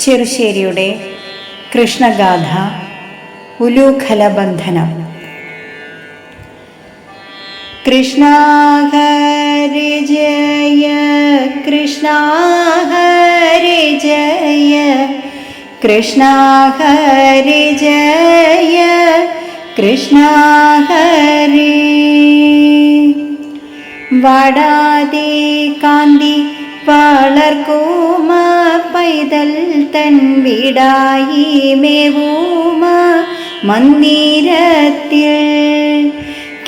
ചെറുശ്ശേരിയുടെ കൃഷ്ണഗാഥ ഉലൂഖലബന്ധനം. കൃഷ്ണ ഹരി ജയ കൃഷ്ണ ജയ കൃഷ്ണ ജയ കൃഷ്ണ ഹരി. വാടാതെ കാന്തി വളർക്കൂമ പൈതൽ തൻ വീടായി മേവൂമ മന്ദിരത്തിൽ.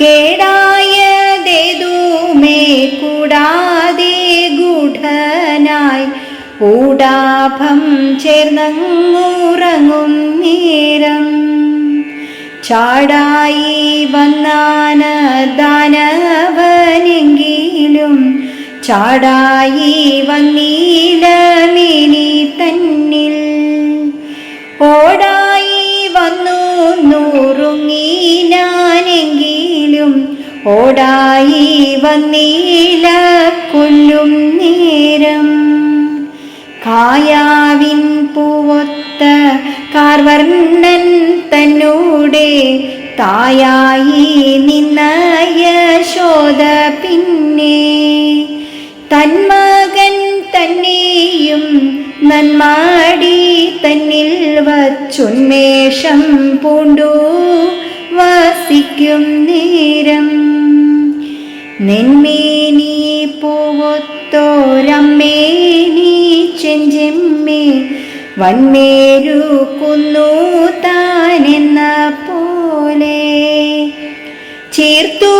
കേടായതേതുമേ കൂടാതെ ഗൂഢനായി ഊടാഭം ചേർന്നങ്ങുറങ്ങും നേരം. ചാടായി വന്നാന ദാനവനെങ്കിലും ചാടായി വന്നീലമിനി തന്നിൽ. ഓടായി വന്നു നൂറുങ്ങി ഞാനെങ്കിലും. ഓടായി വന്നീല കൊല്ലും നേരം. കായാവിൻ പൂവൊത്ത കാർവർണൻ തന്നൂടെ തായായി നിന്ന യശോദ പിന്നെ. തന്മകൻ തന്നെയും നന്മാടി തന്നിൽ വച്ചുന്മേഷം പൂണ്ടു. വസിക്കും നേരം. നെന്മേനി പൂവൊത്തോരമ്മേനി ചെഞ്ചെമ്മേ വന്മേരു കുന്നു താനെന്ന പോലെ. ചേർത്തു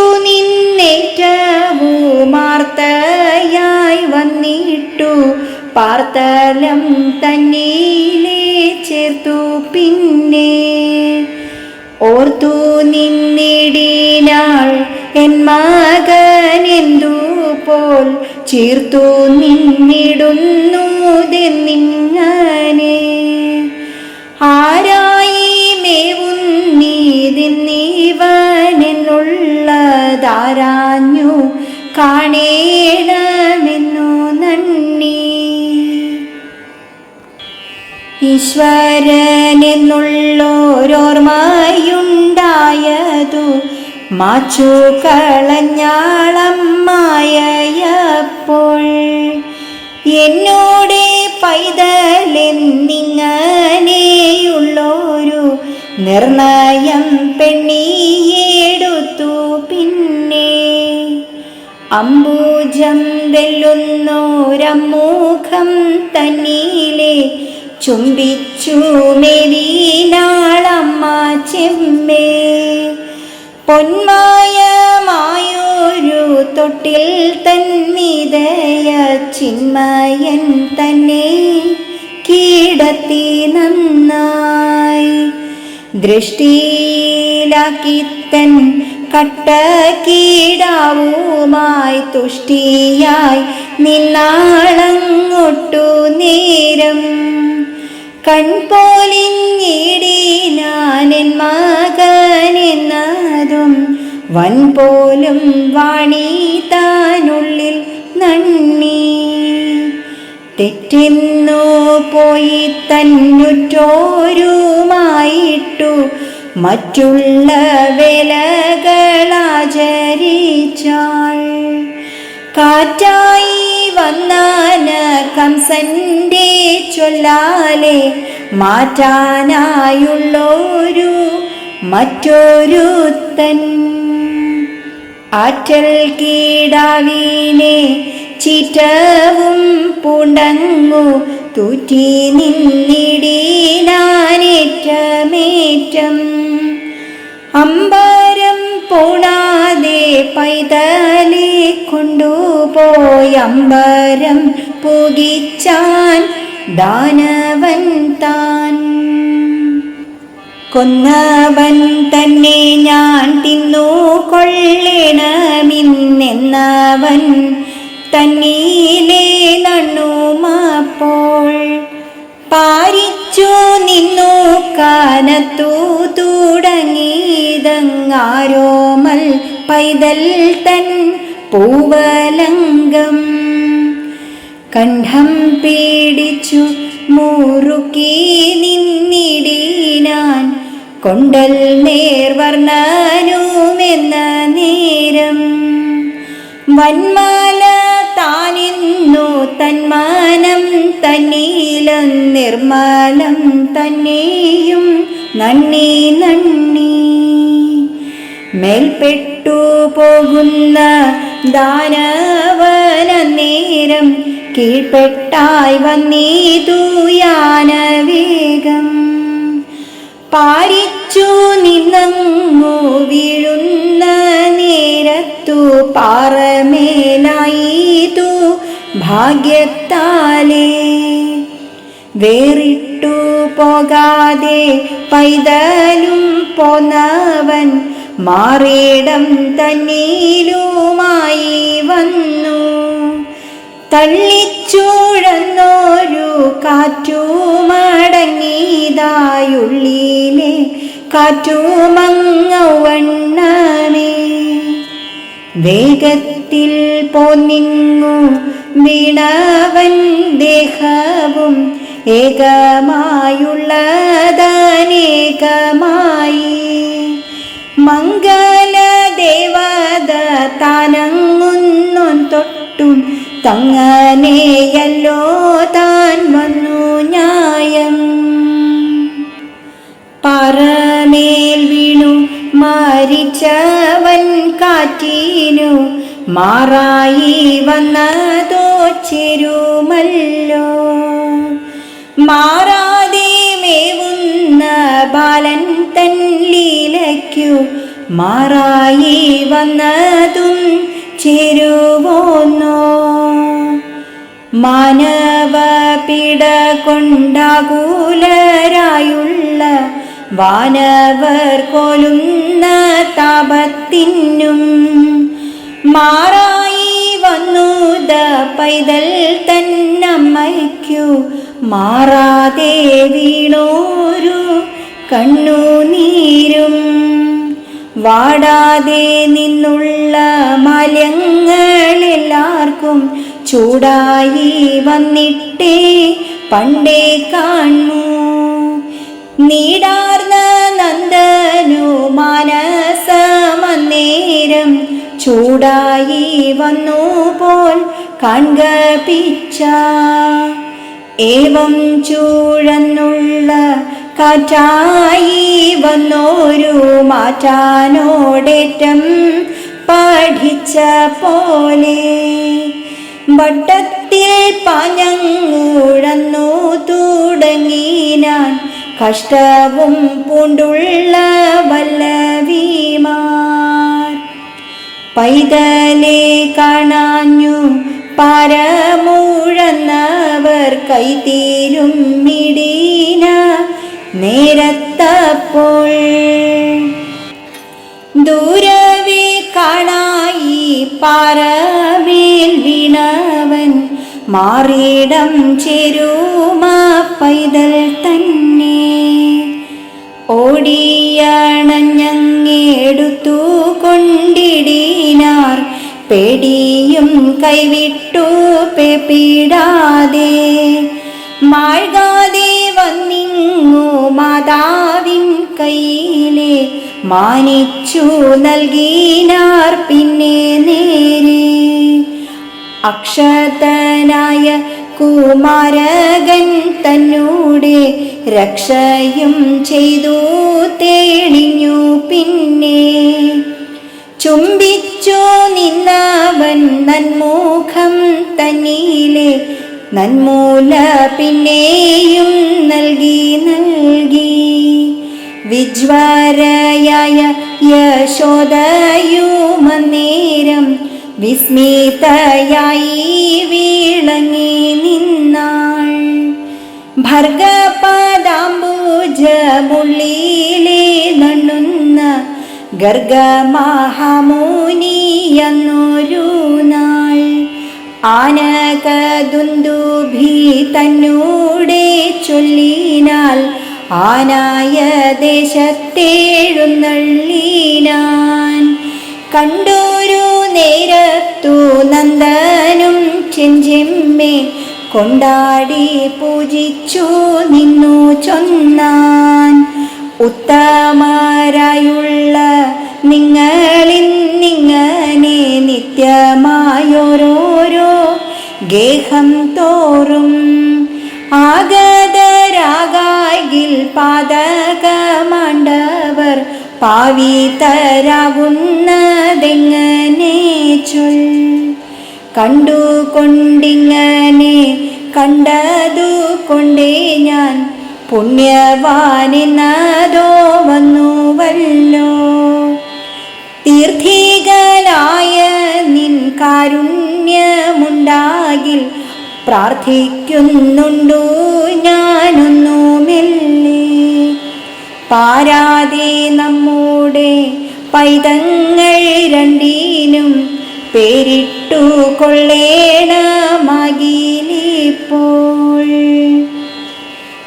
പാർത്തലം തന്നീലേ ചേർത്തു പിന്നെ. ഓർത്തു നിന്നിടിനാൾ എൻ മകൻ എന്തു പോൽ ചീർത്തു നിങ്ങനെ ആരായി മേവുന്നീതിന്നീവനെന്നുള്ളതാരാഞ്ഞു കാണേണമെന്നു നന്ദി ഈശ്വരനെന്നുള്ളോരോർമ്മയുണ്ടായതു മാച്ചു കളഞ്ഞാളമ്മായപ്പോൾ എന്നോടെ പൈതലെന്നിങ്ങനെയുള്ളൊരു നിർണയം പെണ്ണിയെടുത്തു പിന്നെ. അംബൂജം വെല്ലുന്നോരമ്മൂഖം തന്നീലെ ചുംബിച്ചു മെരീനാളമ്മ ചെമ്മേ പൊന്മായമായൊരു തൊട്ടിൽ തന്മിതയ ചിന്മയൻ തന്നെ കീടത്തി നന്നായി. ദൃഷ്ടിയിലാക്കി തൻ കട്ട കീടാവുമായി തുഷ്ടിയായി നിന്നാളങ്ങൊട്ടു നേരം. കൺപോലിഞ്ഞിടിനാനൻ മകനെന്നതും വൻ പോലും വാണി താനുള്ളിൽ നന്ദി തെറ്റിന്നു പോയി തന്നുറ്റോരുമായിട്ടു മറ്റുള്ള വിലകളാചരിച്ചാൾ. കാറ്റായി വന്നാന കംസന്റെ ചൊല്ലാലെ മാറ്റാനായുള്ളൊരു മറ്റൊരുത്തൻ. ആറ്റൽ കീടാവിനെ ചിറ്റവും പൂണ്ടങ്ങു തൂറ്റി നിന്നിടീനാനേറ്റമേറ്റം അമ്പാരം പോണാതെ പൈതലി കൊണ്ടുപോയി അമ്പാരം പുകിച്ചാൻ ദാനവൻ താൻ. കൊന്നവൻ തന്നെ ഞാൻ തിന്നു കൊള്ളണമിന്നെന്നവൻ തന്നീലേ നണ്ണുമപ്പോൾ പാരിച്ചു നിന്നു കാനത്തു തുടങ്ങിയതങ്ങാരോമൽ പൈതൽ തൻ പൂവലങ്കം. കണ്ഠം പീഡിച്ചു മുറുക്കി നിന്നിടീനാൻ കൊണ്ടൽ നേർവർണനുമെന്ന നേരം. വന്മാ തന്മാനം തന്നീലം നിർമാലം തന്നെയും നന്ദി നന്ദി. മേൽപ്പെട്ടു പോകുന്ന ദാനവന നേരം കീഴ്പ്പെട്ടായി വന്നീതു യാനവേഗം. പാരിച്ചു നിന്നങ്ങു വീഴുന്ന നേരത്തു പാറമേലായിതു ഭാഗ്യത്താലേ. വേറിട്ടു പോകാതെ പൈതലും പോന്നവൻ മാറിയിടം തന്നീലുമായി വന്നു. തള്ളിച്ചൂഴന്നൊരു കാറ്റുമടങ്ങിയതായുള്ളിലെ കാറ്റുമങ്ങവണ്ണമേ. വേഗത്തിൽ പോന്നിങ്ങു വീണവൻ ദേഹവും ഏകമായുള്ളതനേകമായി. മംഗല ദേവത താനങ്ങുന്നു തൊട്ടും തങ്ങനെയല്ലോ താൻ വന്നു ന്യായം. പറമേൽ വീണു മരിച്ചവൻ കാറ്റീനു മാറായി വന്നതോ ചെരുമല്ലോ മാറാതെ മേവുന്ന ബാലൻ തൻ ലീലയ്ക്കു മാറായി വന്നതും ചേരുവോന്നോ. മാനവ പിട കൊണ്ടാകൂലരായുള്ള വാനവർ കൊലുന്ന താപത്തിനും മാറായി വന്നുത പൈതൽ തന്നമ്മയ്ക്കു മാറാതെ വീണോരു കണ്ണുനീരും. വാടാതെ നിന്നുള്ള മലങ്ങളെല്ലാവർക്കും ചൂടായി വന്നിട്ടേ പണ്ടേ കാണൂ. നീടാർന്ന നന്ദനു മാനസമന്നേരം ചൂടായി വന്നു പോൽ കാൺക പിച്ച ഏവം ചൂഴന്നുള്ള കാറ്റായി വന്നോരു മാറ്റാനോടേറ്റം പഠിച്ച പോലെ വട്ടത്തിൽ പഞ്ഞങ്ങൂഴന്നു തുടങ്ങിനാൻ കഷ്ടവും പൂണ്ടുള്ള വല്ലവിമാർ പൈതലെ കാണാഞ്ഞു പരമൂഴന്നവർ കൈതീരും മിടീന നേരത്തപ്പോൾ. ദൂരവേ കാണായി പാറമേൽ വീണവൻ മാറിയിടം ചേരുമാ പൈതൽ തന്നെ. ഓടിയണഞ്ഞങ്ങെടുത്തു കൊണ്ടിടിനാർ പേടിയും കൈവിട്ടു പെപ്പിടാതെ. മാഴ്കാതെ വന്നിങ്ങു മാതാവിൻ കയ്യിലെ മാനിച്ചു നൽകിനാർ പിന്നെ നേരെ. അക്ഷതനായ കുമാരകൻ തന്നൂടെ രക്ഷയും ചെയ്തു തേളിഞ്ഞു പിന്നെ. ചുംബിച്ചു നിന്നവൻ നന്മുഖം തന്നീലെ നന്മൂല പിന്നെയും നൽകി നൽകി. വിജ്വാരയായ യശോദയുമന്നേരം വിസ്മിതയായി വീളങ്ങി നിന്നാൾ. ഭർഗപദാംബുജമുള്ളിലെ നണ്ണുന്ന ഗർഗമഹാമുനിയെന്നൊരു നാൾ ആനകദുന്ദുഭി തന്നൂടെ ചൊല്ലിനാൽ ആനായ ദേശത്തേഴുന്നള്ളിനാൻ കണ്ടൊരു നേരത്തു നന്ദനും ചെഞ്ചെമ്മേ കൊണ്ടാടി പൂജിച്ചു നിന്നു ചൊന്നാൻ. ഉത്തമരായുള്ള നിങ്ങളിന്നിങ്ങനെ നിത്യമായോരോരോ ഗേഹം തോറും ആഗതരാകായിൽ പാതകമാണ്ടവർ പാവിതരാകുന്നതെങ്ങനെ ചൊൽ? കണ്ടുകൊണ്ടിങ്ങനെ കണ്ടതു കൊണ്ടേ ഞാൻ പുണ്യവാനെന്നതോ വന്നുവല്ലോ തീർത്ഥികളായ നിൻ കാരുണ്യമുണ്ടാകിൽ പ്രാർത്ഥിക്കുന്നുണ്ടു ഞാനൊന്നു മെല്ലെ. പാരാതെ നമ്മുടെ പൈതങ്ങൾ രണ്ടീനും പേരിട്ടു കൊള്ളേണമാകിലിപ്പോൾ